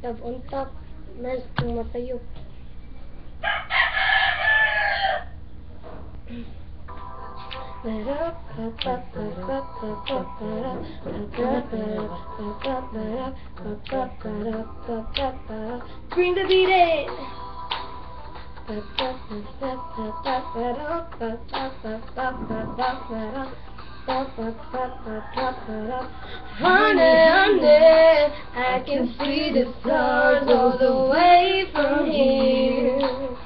Top. Mas tumatayo. Bring the beat in. Honey, honey, I can see the stars all the way from here.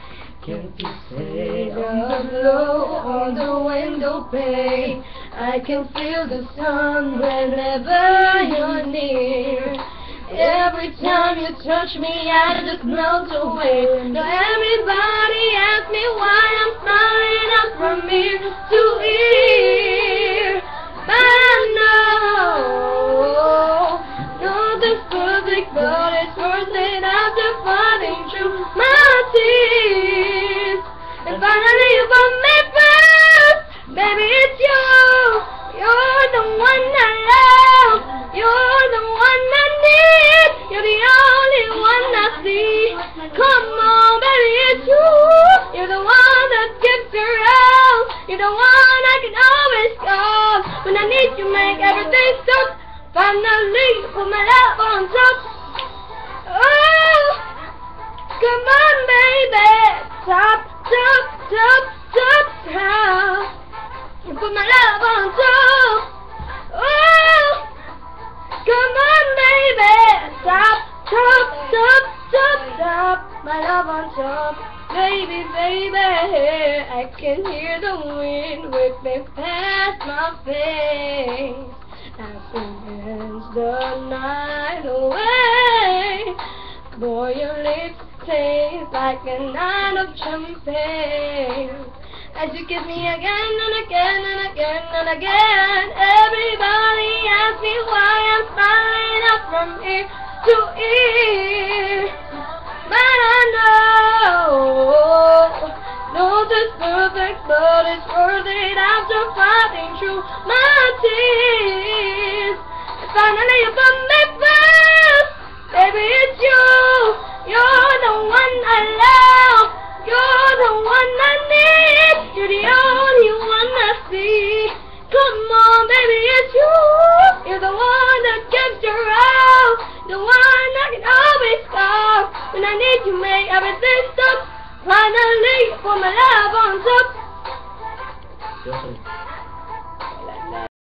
Can't you say I'm low on the window pane? I can feel the sun whenever you're near. Every time you touch me, I just melt away. Now nothing's but it's worth it after fighting through my tears. And finally you put me first, baby, it's you. You're the one I love. You're the one I need. You're the only one I see. Come on, baby, it's you. You're the one that gets around. You're the one I can always call when I need you. Make everything stop. Finally, you put my love on top. Oh, come on, baby. Top, top, top, top, top. You put my love on top. Oh, come on, baby. Top, top, top, top. My love on top. Baby, baby, I can hear the wind whipping past my face. Happiness the night away. Boy, your lips taste like a night of champagne. As you kiss me again and again and again and again, everybody asks me why I'm smiling up from ear to ear. But I know, no, this perfect, but it's worth it after fighting through my tears finally you found me first. Baby, it's you. You're the one I love. You're the one I need. You're the only one I see. Come on, baby, it's you. You're the one that gives your out. The one I can always call. When I need you, make everything stop. Finally, you put my love on top.